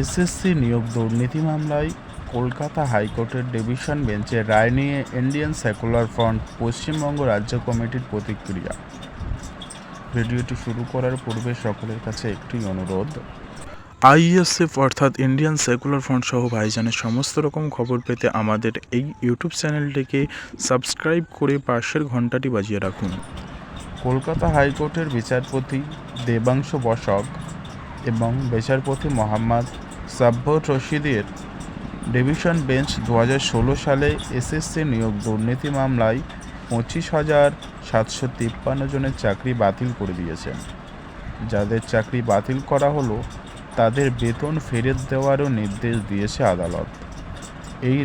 SSC নিয়োগ দুর্নীতি মামলায় কলকাতা হাইকোর্টের ডিভিশন বেঞ্চের রায় নিয়ে ইন্ডিয়ান সেকুলার ফ্রন্ট, পশ্চিমবঙ্গ রাজ্য কমিটির প্রতিক্রিয়া। ভিডিওটি শুরু করার পূর্বে সকলের কাছে একটি অনুরোধ। আইএসএফ অর্থাৎ ইন্ডিয়ান সেকুলার ফ্রন্ট সহ ভাইজানের সমস্ত রকম খবর পেতে আমাদের এই ইউটিউব চ্যানেলটিকে সাবস্ক্রাইব করে পাশের ঘন্টাটি বাজিয়ে রাখুন। কলকাতা হাইকোর্টের বিচারপতি দেবাংশ বসক এবং বিচারপতি মোহাম্মদ সাব্বর রশিদের ডিভিশন বেঞ্চ দু সালে এসএসসি নিয়োগ দুর্নীতি মামলায় পঁচিশ হাজার সাতশো তিপ্পান্ন জনের চাকরি বাতিল করে দিয়েছেন। যাদের চাকরি বাতিল করা হলো, তাদের বেতন ফেরত দেওয়ারও নির্দেশ দিয়েছে আদালত। এই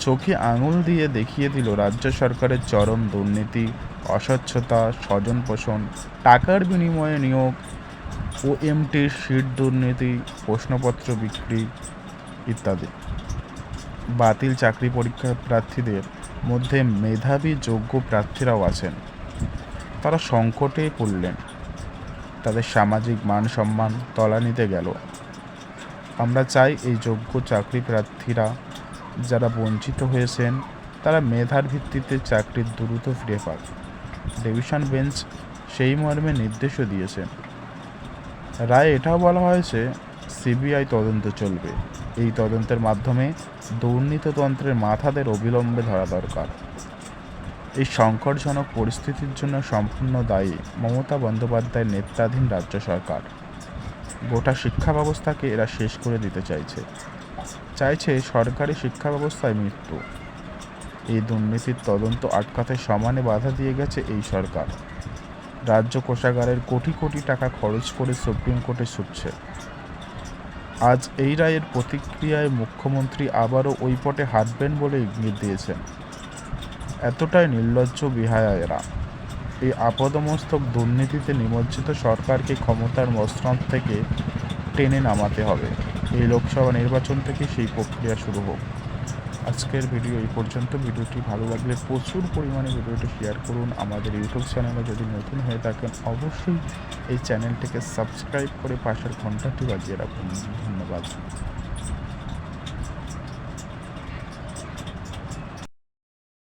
চোখে আঙুল দিয়ে দেখিয়ে দিল রাজ্য সরকারের চরম দুর্নীতি, অস্বচ্ছতা স্বজন পোষণ টাকার বিনিময়ে নিয়োগ ওএমটির সিট দুর্নীতি, প্রশ্নপত্র বিক্রি ইত্যাদি। বাতিল চাকরি পরীক্ষা প্রার্থীদের মধ্যে মেধাবী যোগ্য প্রার্থীরাও আছেন। তারা সংকটে পড়লেন। তাদের সামাজিক মান সম্মান তলানিতে গেল। আমরা চাই এই যোগ্য চাকরি প্রার্থীরা যারা বঞ্চিত হয়েছেন, তারা মেধার ভিত্তিতে চাকরির দ্রুত ফিরে পাক। ডিভিশন বেঞ্চ সেই মর্মে নির্দেশও দিয়েছেন। রায়ে এটাও বলা হয়েছে, সিবিআই তদন্ত চলবে। এই তদন্তের মাধ্যমে দুর্নীতিতন্ত্রের মাথাদের অবিলম্বে ধরা দরকার। এই সংকটজনক পরিস্থিতির জন্য সম্পূর্ণ দায়ী মমতা বন্দ্যোপাধ্যায়ের নেতৃত্বাধীন রাজ্য সরকার। গোটা শিক্ষা ব্যবস্থাকে এরা শেষ করে দিতে চাইছে। চাইছে সরকারি শিক্ষা ব্যবস্থায় মৃত্যু। এই দুর্নীতির তদন্ত আটকাতে সমানে বাধা দিয়ে গেছে এই সরকার। রাজ্য কোষাগারের কোটি কোটি টাকা খরচ করে সুপ্রিম কোর্টে ছুটছে। আজ এই রায়ের প্রতিক্রিয়ায় মুখ্যমন্ত্রী আবারও ওই পটে হাঁটবেন বলে ইঙ্গিত দিয়েছেন। এতটাই নির্লজ্জ বিহায়া এরা। এই আপদমস্তক দুর্নীতিতে নিমজ্জিত সরকারকে ক্ষমতার মসনদ থেকে টেনে নামাতে হবে। এই লোকসভা নির্বাচন থেকে সেই প্রক্রিয়া শুরু হোক। আজকের ভিডিও এই পর্যন্ত। ভিডিওটি ভালো লাগলে প্রচুর পরিমাণে ভিডিওটি শেয়ার করুন। আমাদের ইউটিউব চ্যানেলে যদি নতুন হয়ে থাকেন, অবশ্যই এই চ্যানেলটিকে সাবস্ক্রাইব করে পাশের ঘন্টাটি বাজিয়ে রাখুন। ধন্যবাদ।